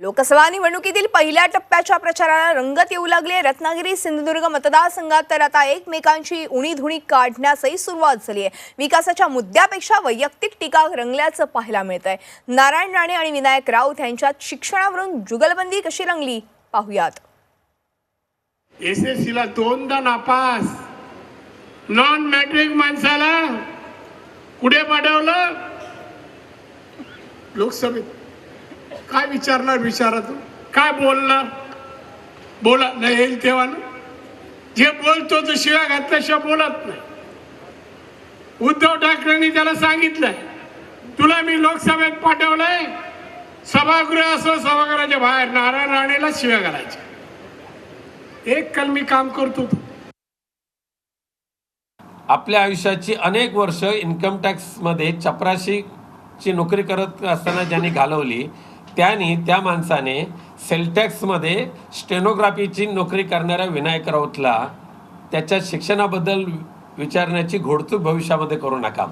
लोकसभा निवडणुकीतील पहिल्या टप्प्याच्या प्रचाराला रंगत येऊ लागली रत्नागिरी सिंधुदुर्ग मतदारसंघात तर आता एकमेकांची उणीधुणी काढण्यासही सुरुवात झाली आहे. विकासाच्या मुद्द्यापेक्षा वैयक्तिक टीका रंगल्याचं पाहायला मिळत आहे नारायण राणे आणि विनायक राऊत यांच्यात शिक्षणावरून जुगलबंदी कशी रंगली? पाहुयात. एस एस ला दोनदा नापास. नॉन मॅट्रिक माणसाला कुठे पाठवलं? लोकसभेत. काय विचारणार विचारा तू काय बोलणार? बोला नाही येईल तेव्हा ना? जे बोलतो तो शिव्या घातल्याशिवाय बोलत नाही. उद्धव ठाकरेंनी त्याला सांगितलंय तुला मी लोकसभेत पाठवलंय सभागृह असो सभागृहाच्या बाहेर नारायण राणेला शिव्या घालायच्या. एक कल मी काम करतो आपल्या आयुष्याची अनेक वर्ष इन्कम टॅक्समध्ये चपराशीची नोकरी करत असताना ज्यांनी घालवली त्यांनी त्या माणसाने सेलटॅक्समध्ये स्टेनोग्राफीची नोकरी करणाऱ्या विनायक राऊतला त्याच्या शिक्षणाबद्दल विचारण्याची घोडचूक भविष्यामध्ये करू नका.